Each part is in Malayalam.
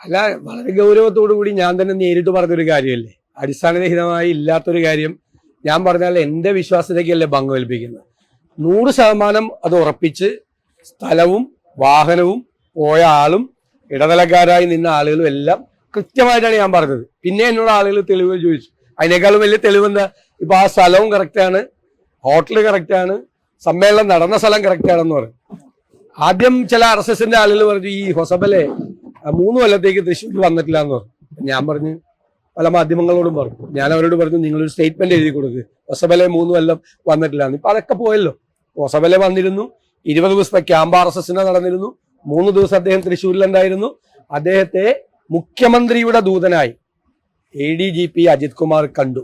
അല്ല വളരെ ഗൗരവത്തോടു കൂടി ഞാൻ തന്നെ നേരിട്ട് പറഞ്ഞൊരു കാര്യമല്ലേ? അടിസ്ഥാനരഹിതമായി ഇല്ലാത്തൊരു കാര്യം ഞാൻ പറഞ്ഞാൽ എന്റെ വിശ്വാസത്തേക്കല്ലേ ഭംഗം ഏൽപ്പിക്കുന്നത്. നൂറ് ശതമാനം അത് ഉറപ്പിച്ച് സ്ഥലവും വാഹനവും പോയ ആളും ഇടനിലക്കാരായി നിന്ന ആളുകളും എല്ലാം കൃത്യമായിട്ടാണ് ഞാൻ പറഞ്ഞത്. പിന്നെ എന്നോട് ആളുകൾ തെളിവുകൾ ചോദിച്ചു. അതിനേക്കാളും വലിയ തെളിവ് എന്താ ഇപ്പൊ ആ സ്ഥലവും കറക്റ്റാണ് ഹോട്ടൽ കറക്റ്റാണ് സമ്മേളനം നടന്ന സ്ഥലം കറക്റ്റാണെന്ന് പറഞ്ഞു. ആദ്യം ചില ആർ എസ് എസിന്റെ ആളുകൾ പറഞ്ഞു ഈ ഹൊസബലെ മൂന്ന് കൊല്ലത്തേക്ക് തൃശ്ശൂർ വന്നിട്ടില്ല എന്ന് പറഞ്ഞു ഞാൻ പറഞ്ഞു പല മാധ്യമങ്ങളോടും പറഞ്ഞു. ഞാൻ അവരോട് പറഞ്ഞു നിങ്ങളൊരു സ്റ്റേറ്റ്മെന്റ് എഴുതി കൊടുക്കുക ഹൊസബലെ മൂന്ന് കൊല്ലം വന്നിട്ടില്ല ഇപ്പൊ അതൊക്കെ പോയല്ലോ. ഹൊസബലെ വന്നിരുന്നു ഇരുപത് ദിവസത്തെ ക്യാമ്പ് ആർ എസ് എസിനെ നടന്നിരുന്നു മൂന്ന് ദിവസം അദ്ദേഹം തൃശ്ശൂരിൽ ഉണ്ടായിരുന്നു. അദ്ദേഹത്തെ മുഖ്യമന്ത്രിയുടെ ദൂതനായി A D G P Ajith Kumar കണ്ടു.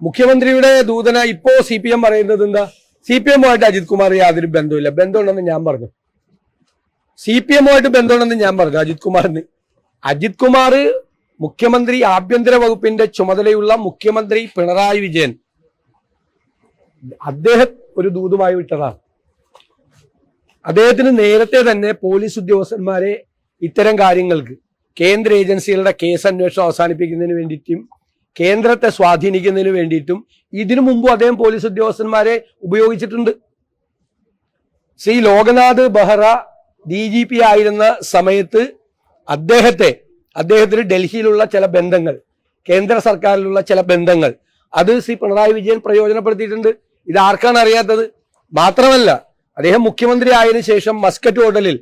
മുഖ്യമന്ത്രിയുടെ ദൂതനായി ഇപ്പോ സി പി എം പറയുന്നത് എന്താ? സി പി എമ്മുമായിട്ട് അജിത് കുമാർ യാതൊരു ബന്ധമില്ല ബന്ധമുണ്ടെന്ന് ഞാൻ പറഞ്ഞു. സി പി എമ്മുമായിട്ട് ബന്ധമുണ്ടെന്ന് ഞാൻ പറഞ്ഞു അജിത് കുമാറിന്. അജിത് കുമാർ മുഖ്യമന്ത്രി ആഭ്യന്തര വകുപ്പിന്റെ ചുമതലയുള്ള മുഖ്യമന്ത്രി പിണറായി വിജയൻ. അദ്ദേഹം ഒരു ദൂതുമായി വിട്ടതാണ്. അദ്ദേഹത്തിന് നേരത്തെ തന്നെ പോലീസ് ഉദ്യോഗസ്ഥന്മാരെ ഇത്തരം കാര്യങ്ങൾക്ക് കേന്ദ്ര ഏജൻസികളുടെ കേസ് അന്വേഷണം അവസാനിപ്പിക്കുന്നതിന് വേണ്ടിയിട്ടും കേന്ദ്രത്തെ സ്വാധീനിക്കുന്നതിന് വേണ്ടിയിട്ടും ഇതിനു മുമ്പും അദ്ദേഹം പോലീസ് ഉദ്യോഗസ്ഥന്മാരെ ഉപയോഗിച്ചിട്ടുണ്ട്. Shri Loknath Behera D G P ആയിരുന്ന സമയത്ത് അദ്ദേഹത്തെ അദ്ദേഹത്തിന് ഡൽഹിയിലുള്ള ചില ബന്ധങ്ങൾ കേന്ദ്ര സർക്കാരിലുള്ള ചില ബന്ധങ്ങൾ. അത് ശ്രീ പിണറായി വിജയൻ പ്രയോജനപ്പെടുത്തിയിട്ടുണ്ട്. ഇത് ആർക്കാണ് അറിയാത്തത്? മാത്രമല്ല അദ്ദേഹം മുഖ്യമന്ത്രി ആയതിനു ശേഷം മസ്കറ്റ് ഹോട്ടലിൽ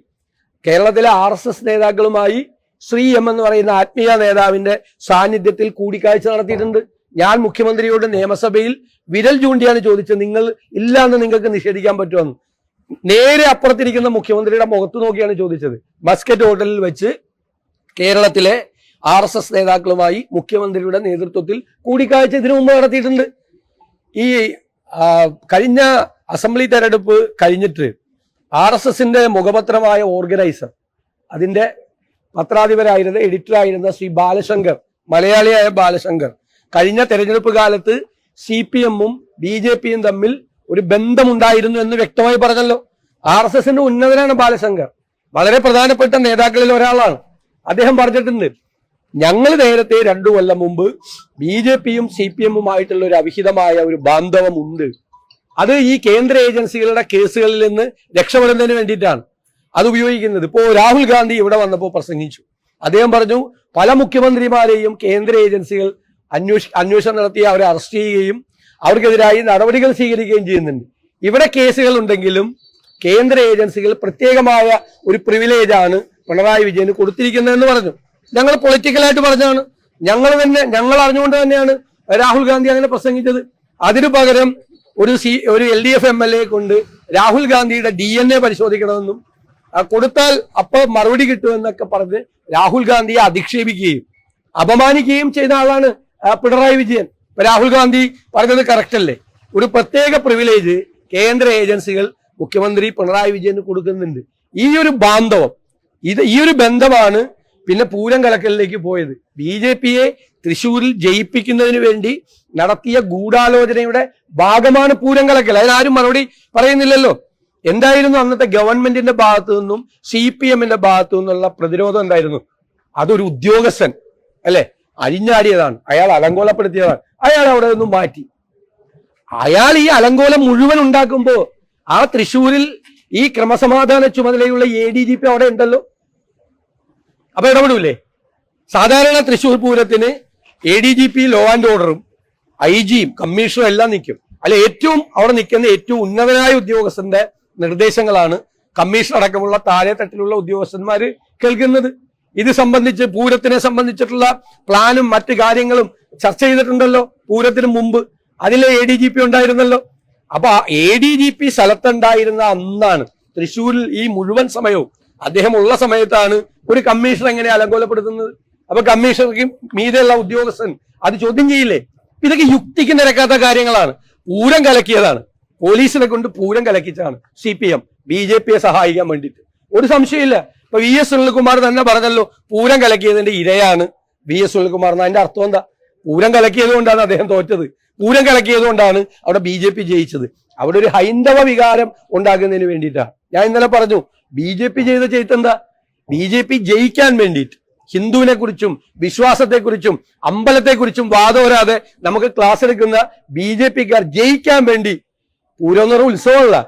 കേരളത്തിലെ ആർ എസ് എസ് നേതാക്കളുമായി ശ്രീ എം എന്ന് പറയുന്ന ആത്മീയ നേതാവിന്റെ സാന്നിധ്യത്തിൽ കൂടിക്കാഴ്ച നടത്തിയിട്ടുണ്ട്. ഞാൻ മുഖ്യമന്ത്രിയോട് നിയമസഭയിൽ വിരൽ ചൂണ്ടിയാണ് ചോദിച്ചത്. നിങ്ങൾ ഇല്ല എന്ന് നിങ്ങൾക്ക് നിഷേധിക്കാൻ പറ്റുമെന്ന് നേരെ അപ്പുറത്തിരിക്കുന്ന മുഖ്യമന്ത്രിയുടെ മുഖത്ത് നോക്കിയാണ് ചോദിച്ചത്. മസ്കറ്റ് ഹോട്ടലിൽ വെച്ച് കേരളത്തിലെ ആർ എസ് എസ് നേതാക്കളുമായി മുഖ്യമന്ത്രിയുടെ നേതൃത്വത്തിൽ കൂടിക്കാഴ്ച ഇതിനു മുമ്പ് നടത്തിയിട്ടുണ്ട്. ഈ കഴിഞ്ഞ അസംബ്ലി തെരഞ്ഞെടുപ്പ് കഴിഞ്ഞിട്ട് ആർ എസ് എസിന്റെ മുഖപത്രമായ ഓർഗനൈസർ അതിന്റെ പത്രാധിപരായിരുന്ന എഡിറ്ററായിരുന്ന ശ്രീ ബാലശങ്കർ മലയാളിയായ ബാലശങ്കർ കഴിഞ്ഞ തെരഞ്ഞെടുപ്പ് കാലത്ത് സി പി എമ്മും ബി ജെ പിയും തമ്മിൽ ഒരു ബന്ധമുണ്ടായിരുന്നു എന്ന് വ്യക്തമായി പറഞ്ഞല്ലോ. ആർ എസ് എസിന്റെ ഉന്നതനാണ് ബാലശങ്കർ. വളരെ പ്രധാനപ്പെട്ട നേതാക്കളിൽ ഒരാളാണ്. അദ്ദേഹം പറഞ്ഞിട്ടുണ്ട് ഞങ്ങൾ നേരത്തെ രണ്ടു കൊല്ലം മുമ്പ് ബി ജെ പിയും സി പി എമ്മുമായിട്ടുള്ള ഒരു അവിഹിതമായ ഒരു ബാന്ധവമുണ്ട്. അത് ഈ കേന്ദ്ര ഏജൻസികളുടെ കേസുകളിൽ നിന്ന് രക്ഷപ്പെടുന്നതിന് വേണ്ടിയിട്ടാണ് അത് ഉപയോഗിക്കുന്നത്. ഇപ്പോ രാഹുൽ ഗാന്ധി ഇവിടെ വന്നപ്പോൾ പ്രസംഗിച്ചു. അദ്ദേഹം പറഞ്ഞു പല മുഖ്യമന്ത്രിമാരെയും കേന്ദ്ര ഏജൻസികൾ അന്വേഷ അന്വേഷണം നടത്തി അവരെ അറസ്റ്റ് ചെയ്യുകയും അവർക്കെതിരായി നടപടികൾ സ്വീകരിക്കുകയും ചെയ്യുന്നുണ്ട്. ഇവിടെ കേസുകൾ ഉണ്ടെങ്കിലും കേന്ദ്ര ഏജൻസികൾ പ്രത്യേകമായ ഒരു പ്രിവിലേജ് ആണ് പിണറായി വിജയന് കൊടുത്തിരിക്കുന്നതെന്ന് പറഞ്ഞു. ഞങ്ങൾ പൊളിറ്റിക്കലായിട്ട് പറഞ്ഞാണ് ഞങ്ങൾ തന്നെ ഞങ്ങൾ അറിഞ്ഞുകൊണ്ട് തന്നെയാണ് രാഹുൽ ഗാന്ധി അങ്ങനെ പ്രസംഗിച്ചത്. അതിനു പകരം ഒരു സി ഒരു L D F M L A കൊണ്ട് രാഹുൽ ഗാന്ധിയുടെ ഡി എൻ എ പരിശോധിക്കണമെന്നും കൊടുത്താൽ അപ്പോൾ മറുപടി കിട്ടുമെന്നൊക്കെ പറഞ്ഞ് രാഹുൽ ഗാന്ധിയെ അധിക്ഷേപിക്കുകയും അപമാനിക്കുകയും ചെയ്ത ആളാണ് പിണറായി വിജയൻ. രാഹുൽ ഗാന്ധി പറഞ്ഞത് കറക്റ്റ് അല്ലേ? ഒരു പ്രത്യേക പ്രിവിലേജ് കേന്ദ്ര ഏജൻസികൾ മുഖ്യമന്ത്രി പിണറായി വിജയന് കൊടുക്കുന്നുണ്ട്. ഈ ഒരു ബാന്ധവം ഇത് ഈ ഒരു ബന്ധമാണ് പിന്നെ പൂരം കലക്കലിലേക്ക് പോയത്. ബി ജെ പിയെ തൃശൂരിൽ ജയിപ്പിക്കുന്നതിന് വേണ്ടി നടത്തിയ ഗൂഢാലോചനയുടെ ഭാഗമാണ് പൂരം കലക്കൽ. അതിനാരും മറുപടി പറയുന്നില്ലല്ലോ. എന്തായിരുന്നു അന്നത്തെ ഗവൺമെന്റിന്റെ ഭാഗത്തു നിന്നും സി പി എമ്മിന്റെ ഭാഗത്തു നിന്നുള്ള പ്രതിരോധം എന്തായിരുന്നു? അതൊരു ഉദ്യോഗസ്ഥൻ അല്ലെ? അഴിഞ്ഞാടിയതാണ് അയാൾ അലങ്കോലപ്പെടുത്തിയതാണ്. അയാൾ അവിടെ നിന്നും മാറ്റി. അയാൾ ഈ അലങ്കോലം മുഴുവൻ ഉണ്ടാക്കുമ്പോ ആ തൃശ്ശൂരിൽ ഈ ക്രമസമാധാന ചുമതലയുള്ള എ ഡി ജി പി അവിടെ ഉണ്ടല്ലോ. അപ്പൊ ഇടപെടൂലേ? സാധാരണ തൃശ്ശൂർ പൂരത്തിന് A D G P law and ഓർഡറും ഐ ജിയും കമ്മീഷണറും എല്ലാം നിൽക്കും അല്ല ഏറ്റവും അവിടെ നിൽക്കുന്ന ഏറ്റവും ഉന്നതനായ ഉദ്യോഗസ്ഥന്റെ നിർദ്ദേശങ്ങളാണ് കമ്മീഷൻ അടക്കമുള്ള താഴെ തട്ടിലുള്ള ഉദ്യോഗസ്ഥന്മാര് കേൾക്കുന്നത്. ഇത് സംബന്ധിച്ച് പൂരത്തിനെ സംബന്ധിച്ചിട്ടുള്ള പ്ലാനും മറ്റു കാര്യങ്ങളും ചർച്ച ചെയ്തിട്ടുണ്ടല്ലോ പൂരത്തിന് മുമ്പ്. അതിലെ എ ഡി ജി പി ഉണ്ടായിരുന്നല്ലോ. അപ്പൊ എ ഡി ജി പി സ്ഥലത്തുണ്ടായിരുന്ന അന്നാണ് തൃശ്ശൂരിൽ ഈ മുഴുവൻ സമയവും അദ്ദേഹം ഉള്ള സമയത്താണ് ഒരു കമ്മീഷണർ എങ്ങനെ അലങ്കോലപ്പെടുത്തുന്നത്. അപ്പൊ കമ്മീഷണർക്ക് മീതെയുള്ള ഉദ്യോഗസ്ഥൻ അത് ചോദ്യം ചെയ്യില്ലേ? ഇതൊക്കെ യുക്തിക്ക് നിരക്കാത്ത കാര്യങ്ങളാണ്. പൂരം കലക്കിയതാണ്. പോലീസിനെ കൊണ്ട് പൂരം കലക്കിച്ചാണ് C P M. B J പിയെ സഹായിക്കാൻ വേണ്ടിയിട്ട്. ഒരു സംശയമില്ല. ഇപ്പൊ വി എസ് സുനിൽകുമാർ തന്നെ പറഞ്ഞല്ലോ പൂരം കലക്കിയതിന്റെ ഇരയാണ് വി എസ് സുനിൽകുമാർ എന്ന് അതിന്റെ അർത്ഥം എന്താ? പൂരം കലക്കിയത് കൊണ്ടാണ് അദ്ദേഹം തോറ്റത്. പൂരം കലക്കിയത് കൊണ്ടാണ് അവിടെ ബി ജെ പി ജയിച്ചത്. അവിടെ ഒരു ഹൈന്ദവ വികാരം ഉണ്ടാക്കുന്നതിന് വേണ്ടിയിട്ടാണ് ഞാൻ ഇന്നലെ പറഞ്ഞു ബി ജെ പി ചെയ്ത എന്താ? ബി ജെ പി ജയിക്കാൻ വേണ്ടിയിട്ട് ഹിന്ദുവിനെ കുറിച്ചും വിശ്വാസത്തെക്കുറിച്ചും അമ്പലത്തെക്കുറിച്ചും വാദം വരാതെ നമുക്ക് ക്ലാസ് എടുക്കുന്ന ബി ജെ പിക്കാർ ജയിക്കാൻ വേണ്ടി പൂരം എന്ന് പറഞ്ഞ ഉത്സവമല്ല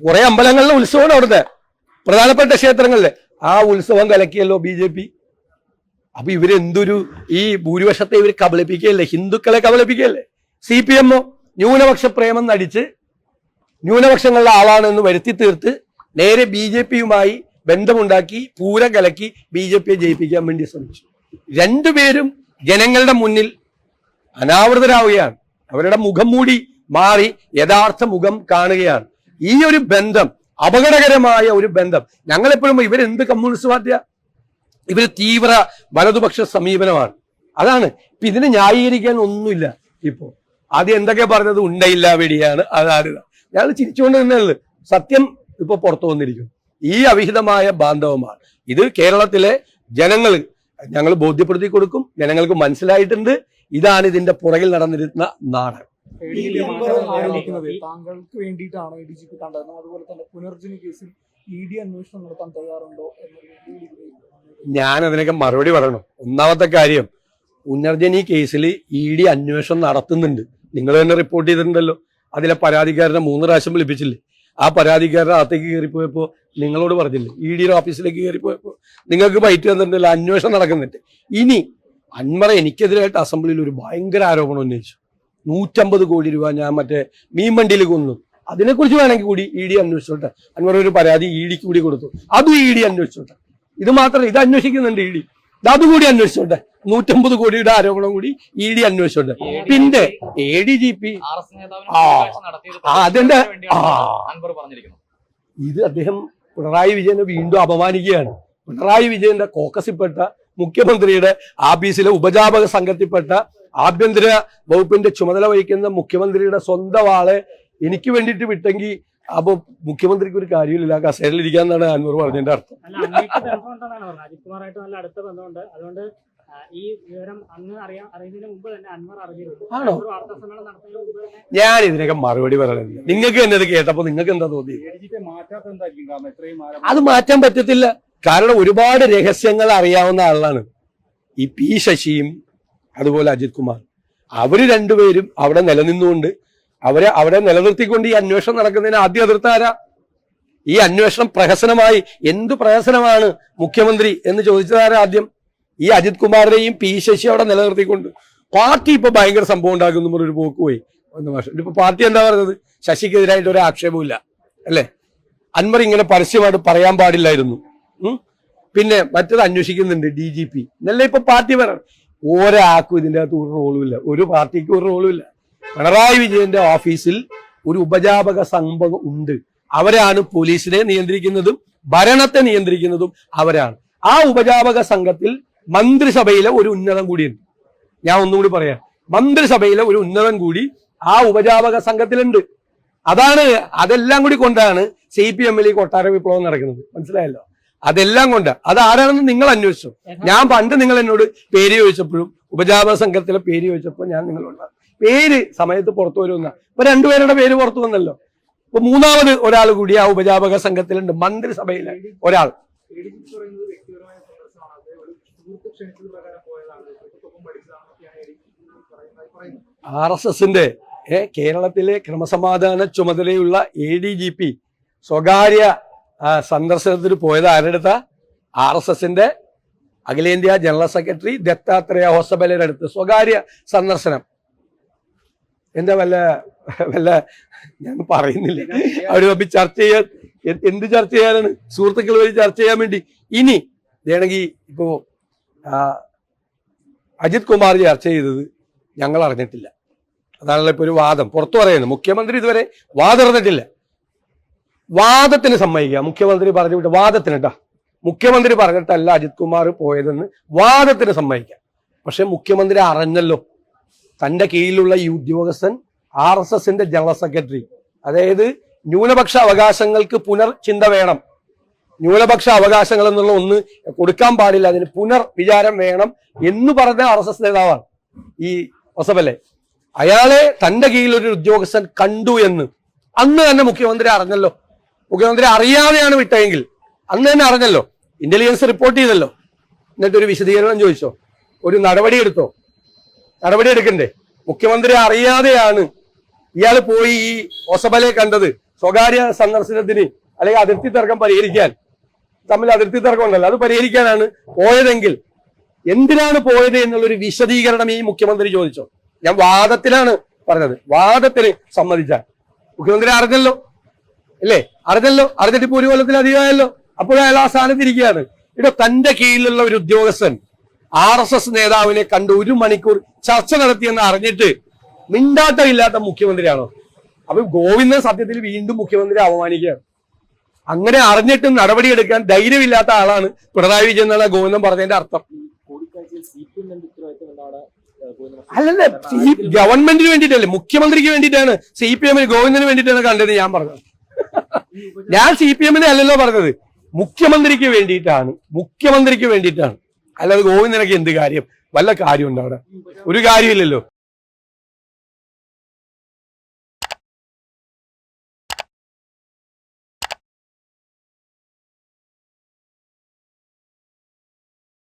കുറെ അമ്പലങ്ങളിലെ ഉത്സവമാണ് അവിടുത്തെ. പ്രധാനപ്പെട്ട ക്ഷേത്രങ്ങളിലെ. ആ ഉത്സവം കലക്കിയല്ലോ ബി ജെ പി. അപ്പൊ ഇവരെന്തൊരു ഈ ഭൂരിപക്ഷത്തെ ഇവർ കബളിപ്പിക്കുകയല്ലേ? ഹിന്ദുക്കളെ കബളിപ്പിക്കുകയല്ലേ? സി പി എമ്മോ ന്യൂനപക്ഷ പ്രേമം നടിച്ച് ന്യൂനപക്ഷങ്ങളുടെ ആളാണെന്ന് വരുത്തി തീർത്ത് നേരെ ബി ജെ പിയുമായി ബന്ധമുണ്ടാക്കി പൂരം കലക്കി ബി ജെ പിയെ ജയിപ്പിക്കാൻ വേണ്ടി ശ്രമിച്ചു. രണ്ടുപേരും ജനങ്ങളുടെ മുന്നിൽ അനാവൃതരാവുകയാണ്. അവരുടെ മുഖം മൂടി മാറി യഥാർത്ഥ മുഖം കാണുകയാണ്. ഈ ഒരു ബന്ധം അപകടകരമായ ഒരു ബന്ധം. ഞങ്ങളെപ്പോഴും ഇവരെന്ത് കമ്മ്യൂണിസ്റ്റ് പാർട്ടിയാ? ഇവർ തീവ്ര വലതുപക്ഷ സമീപനമാണ്. അതാണ്. ഇപ്പൊ ഇതിനെ ന്യായീകരിക്കാൻ ഒന്നുമില്ല ഇപ്പോ. ആദ്യം എന്തൊക്കെ പറഞ്ഞത്? ഉണ്ടയില്ല വെടിയാണ്. അതാണ്. ഞങ്ങൾ ചിരിച്ചുകൊണ്ട് തന്നെയുള്ളത് സത്യം ഇപ്പൊ പുറത്തു വന്നിരിക്കുന്നു. ഈ അവിഹിതമായ ബാന്ധവമാണ്. ഇത് കേരളത്തിലെ ജനങ്ങൾ ഞങ്ങൾ ബോധ്യപ്പെടുത്തി കൊടുക്കും. ജനങ്ങൾക്ക് മനസ്സിലായിട്ടുണ്ട്. ഇതാണ് ഇതിന്റെ പുറകിൽ നടന്നിരുന്ന നാടകം ആരംഭിക്കുന്നത് താങ്കൾക്ക് വേണ്ടിയിട്ടാണ് എ ഡി ജി പി കണ്ടത്. അതുപോലെ തന്നെ പുനർജനി കേസിൽ ഇ ഡി അന്വേഷണം നടത്താൻ തയ്യാറുണ്ടോ ഞാൻ അതിനൊക്കെ മറുപടി പറയണം. ഒന്നാമത്തെ കാര്യം പുനർജനി കേസിൽ ഇ ഡി അന്വേഷണം നടത്തുന്നുണ്ട്. നിങ്ങൾ തന്നെ റിപ്പോർട്ട് ചെയ്തിട്ടുണ്ടല്ലോ. അതിലെ പരാതിക്കാരനെ മൂന്ന് പ്രാവശ്യം വിളിപ്പിച്ചില്ലേ? ആ പരാതിക്കാരുടെ അകത്തേക്ക് കയറിപ്പോയപ്പോൾ നിങ്ങളോട് പറഞ്ഞില്ലേ? ഇ ഡിയുടെ ഓഫീസിലേക്ക് കയറിപ്പോയപ്പോൾ നിങ്ങൾക്ക് ബൈറ്റ് തന്നിട്ടുണ്ടല്ലോ അന്വേഷണം നടക്കുന്നുണ്ട്. ഇനി അൻമറ എനിക്കെതിരായിട്ട് അസംബ്ലിയിൽ ഒരു ഭയങ്കര ആരോപണം ഉന്നയിച്ചു. നൂറ്റമ്പത് കോടി രൂപ ഞാൻ മറ്റേ മീൻമണ്ടിയിൽ കൊന്നു. അതിനെക്കുറിച്ച് വേണമെങ്കിൽ കൂടി ഇ ഡി അന്വേഷിച്ചോട്ടെ. അൻവർ ഒരു പരാതി ഇ ഡിക്ക് കൂടി കൊടുത്തു. അതും ഇ ഡി അന്വേഷിച്ചോട്ടെ. ഇത് മാത്രം ഇത് അന്വേഷിക്കുന്നുണ്ട് ഇ ഡി. അതുകൂടി അന്വേഷിച്ചോട്ടെ. നൂറ്റമ്പത് കോടിയുടെ ആരോപണം കൂടി ഇ ഡി അന്വേഷിച്ചോട്ടെ. പിന്നെ എ ഡി ജി പി ആ. അതിന്റെ- ആ. ഇത് അദ്ദേഹം പിണറായി വിജയനെ വീണ്ടും അപമാനിക്കുകയാണ്. പിണറായി വിജയന്റെ കോക്കസിൽപ്പെട്ട മുഖ്യമന്ത്രിയുടെ ആഫീസിലെ ഉപജാപക സംഘത്തിൽപ്പെട്ട ആഭ്യന്തര വകുപ്പിന്റെ ചുമതല വഹിക്കുന്ന മുഖ്യമന്ത്രിയുടെ സ്വന്തം ആളെ എനിക്ക് വേണ്ടിയിട്ട് വിട്ടെങ്കിൽ അപ്പൊ മുഖ്യമന്ത്രിക്ക് ഒരു കാര്യമില്ല കസേരയിൽ ഇരിക്കാന്നാണ് അൻവർ പറഞ്ഞതിന്റെ അർത്ഥം. ആണോ? ഞാൻ ഇതിനൊക്കെ മറുപടി പറയുന്നത് നിങ്ങൾക്ക് എന്നെ ഇത് കേട്ടപ്പോ നിങ്ങൾക്ക് എന്താ തോന്നി? അത് മാറ്റാൻ പറ്റത്തില്ല. കാരണം ഒരുപാട് രഹസ്യങ്ങൾ അറിയാവുന്ന ആളാണ്. ഈ പി ശശിയും അതുപോലെ അജിത് കുമാർ. അവർ രണ്ടുപേരും അവിടെ നിലനിന്നുകൊണ്ട് അവരെ അവിടെ നിലനിർത്തിക്കൊണ്ട് ഈ അന്വേഷണം നടക്കുന്നതിന് ആദ്യം എതിർത്താരാ ഈ അന്വേഷണം പ്രഹസനമായി എന്തു പ്രഹസനമാണ് മുഖ്യമന്ത്രി എന്ന് ചോദിച്ചതാരാ ആദ്യം? ഈ അജിത് കുമാറിനെയും പി ശശി അവിടെ നിലനിർത്തിക്കൊണ്ട്. പാർട്ടി ഇപ്പൊ ഭയങ്കര സംഭവം ഉണ്ടാക്കുന്നു ഒരു പോക്ക് പോയി. ഒന്ന് മാഷം. ഇപ്പൊ പാർട്ടി എന്താ പറയുന്നത്? ശശിക്കെതിരായിട്ട് ഒരു ആക്ഷേപമില്ല അല്ലേ? അൻവർ ഇങ്ങനെ പരസ്യമായിട്ട് പറയാൻ പാടില്ലായിരുന്നു. പിന്നെ മറ്റത് അന്വേഷിക്കുന്നുണ്ട് ഡി ജി പി. എന്നല്ലേ ഇപ്പൊ പാർട്ടി പറയണം ഒരാൾക്കും ഇതിന്റെ അകത്ത് ഒരു റോളും ഇല്ല. ഒരു പാർട്ടിക്കും ഒരു റോളും ഇല്ല. പിണറായി വിജയന്റെ ഓഫീസിൽ ഒരു ഉപജാപക സംഭവം ഉണ്ട്. അവരാണ് പോലീസിനെ നിയന്ത്രിക്കുന്നതും ഭരണത്തെ നിയന്ത്രിക്കുന്നതും അവരാണ്. ആ ഉപജാപക സംഘത്തിൽ മന്ത്രിസഭയിലെ ഒരു ഉന്നതം കൂടിയുണ്ട്. ഞാൻ ഒന്നുകൂടി പറയാം. മന്ത്രിസഭയിലെ ഒരു ഉന്നതൻ കൂടി ആ ഉപജാപക സംഘത്തിലുണ്ട്. അതാണ് അതെല്ലാം കൂടി കൊണ്ടാണ് സി പി എമ്മിൽ ഈ കൊട്ടാര വിപ്ലവം നടക്കുന്നത്. മനസ്സിലായല്ലോ? അതെല്ലാം കൊണ്ട് അത് ആരാണെന്ന് നിങ്ങൾ അന്വേഷിച്ചു. ഞാൻ പണ്ട് നിങ്ങൾ എന്നോട് പേര് ചോദിച്ചപ്പോഴും ഉപജാപ സംഘത്തിലെ പേര് ചോദിച്ചപ്പോൾ ഞാൻ നിങ്ങളോട് പേര് സമയത്ത് പുറത്തു വരുമെന്ന. ഇപ്പൊ രണ്ടുപേരുടെ പേര് പുറത്തു വന്നല്ലോ. ഇപ്പൊ മൂന്നാമത് ഒരാൾ കൂടി ആ ഉപജാപക സംഘത്തിലുണ്ട്. മന്ത്രിസഭയിലെ ഒരാൾ. ആർ എസ് എസിന്റെ കേരളത്തിലെ ക്രമസമാധാന ചുമതലയുള്ള എ ഡി ജി പി സ്വകാര്യ സന്ദർശനത്തിന് പോയത് ആരുടെ ആർ എസ് എസിന്റെ അഖിലേന്ത്യാ ജനറൽ സെക്രട്ടറി ദത്താത്രേയ ഹോസബലയുടെ അടുത്ത്. സ്വകാര്യ സന്ദർശനം. എന്താ വല്ല വല്ല ഞാൻ പറയുന്നില്ല. അവർ തമ്മിൽ ചർച്ച ചെയ്യാൻ എന്ത് ചർച്ച ചെയ്യാനാണ്? സുഹൃത്തുക്കൾ വഴി ചർച്ച ചെയ്യാൻ വേണ്ടി. ഇനി വേണമെങ്കിൽ ഇപ്പോ അജിത് കുമാർ ചർച്ച ചെയ്തത് ഞങ്ങൾ അറിഞ്ഞിട്ടില്ല. അതാണല്ലോ ഇപ്പൊ ഒരു വാദം. പുറത്തു പറയുന്നത് മുഖ്യമന്ത്രി ഇതുവരെ വാദിറന്നിട്ടില്ല വാദത്തിന് സമ്മതിക്കുക. മുഖ്യമന്ത്രി പറഞ്ഞു വിട്ട വാദത്തിന് കേട്ടാ മുഖ്യമന്ത്രി പറഞ്ഞിട്ടല്ല അജിത് കുമാർ പോയതെന്ന് വാദത്തിന് സമ്മതിക്കാം പക്ഷെ മുഖ്യമന്ത്രി അറിഞ്ഞല്ലോ. തന്റെ കീഴിലുള്ള ഈ ഉദ്യോഗസ്ഥൻ ആർ എസ് എസിന്റെ ജനറൽ സെക്രട്ടറി. അതായത് ന്യൂനപക്ഷ അവകാശങ്ങൾക്ക് പുനർചിന്ത വേണം. ന്യൂനപക്ഷ അവകാശങ്ങൾ എന്നുള്ള ഒന്ന് കൊടുക്കാൻ പാടില്ല. അതിന് പുനർ വിചാരം വേണം എന്ന് പറഞ്ഞ ആർ എസ് എസ് നേതാവാണ് ഈ ഒസബലെ അയാളെ തന്റെ കീഴിൽ ഒരു ഉദ്യോഗസ്ഥൻ കണ്ടു എന്ന്. അന്ന് തന്നെ മുഖ്യമന്ത്രി അറിഞ്ഞല്ലോ. മുഖ്യമന്ത്രി അറിയാതെയാണ് വിട്ടതെങ്കിൽ അന്ന് തന്നെ അറിഞ്ഞല്ലോ. ഇന്റലിജൻസ് റിപ്പോർട്ട് ചെയ്തല്ലോ. എന്നിട്ട് ഒരു വിശദീകരണം ചോദിച്ചോ? ഒരു നടപടി എടുത്തോ? നടപടി എടുക്കണ്ടേ? മുഖ്യമന്ത്രി അറിയാതെയാണ് ഇയാൾ പോയി ഈ ഒസബലെ കണ്ടത്. സ്വകാര്യ സന്ദർശനത്തിന് അല്ലെങ്കിൽ അതിർത്തി തർക്കം പരിഹരിക്കാൻ. തമ്മിൽ അതിർത്തി തർക്കം ഉണ്ടല്ലോ. അത് പരിഹരിക്കാനാണ് പോയതെങ്കിൽ എന്തിനാണ് പോയത് എന്നുള്ളൊരു വിശദീകരണം ഈ മുഖ്യമന്ത്രി ചോദിച്ചോ? ഞാൻ വാദത്തിലാണ് പറഞ്ഞത്. വാദത്തിന് സമ്മതിച്ചാൽ. മുഖ്യമന്ത്രി അറിഞ്ഞല്ലോ. അല്ലേ അറിഞ്ഞല്ലോ? അറിഞ്ഞിട്ട് ഇപ്പൊ ഒരു കൊല്ലത്തിൽ അധികമായല്ലോ. അപ്പോഴും അയാൾ ആ സ്ഥാനത്തിരിക്കുകയാണ് ഇവിടെ തന്റെ കീഴിലുള്ള ഒരു ഉദ്യോഗസ്ഥൻ ആർ എസ് എസ് നേതാവിനെ കണ്ട് ഒരു മണിക്കൂർ ചർച്ച നടത്തിയെന്ന് അറിഞ്ഞിട്ട് മിണ്ടാട്ടമില്ലാത്ത മുഖ്യമന്ത്രിയാണോ? അപ്പൊ ഗോവിന്ദൻ സത്യത്തിൽ വീണ്ടും മുഖ്യമന്ത്രി അപമാനിക്കുകയാണ്. അങ്ങനെ അറിഞ്ഞിട്ടും നടപടിയെടുക്കാൻ ധൈര്യമില്ലാത്ത ആളാണ് പിണറായി വിജയൻ എന്നുള്ള ഗോവിന്ദൻ പറഞ്ഞതിന്റെ അർത്ഥം. അല്ലല്ലേ ഗവൺമെന്റിന് വേണ്ടിയിട്ടല്ലേ? മുഖ്യമന്ത്രിക്ക് വേണ്ടിയിട്ടാണ് സി പി എമ്മിന് ഗോവിന്ദന് വേണ്ടിയിട്ടാണ് കണ്ടത് ഞാൻ പറഞ്ഞത്. ഞാൻ സി പി എമ്മിനെ അല്ലല്ലോ പറഞ്ഞത്. മുഖ്യമന്ത്രിക്ക് വേണ്ടിയിട്ടാണ്. മുഖ്യമന്ത്രിക്ക് വേണ്ടിയിട്ടാണ്. അല്ലാതെ ഗോവിന്ദനൊക്കെ എന്ത് കാര്യം? വല്ല കാര്യമുണ്ടോ ഒരു കാര്യമില്ലല്ലോ.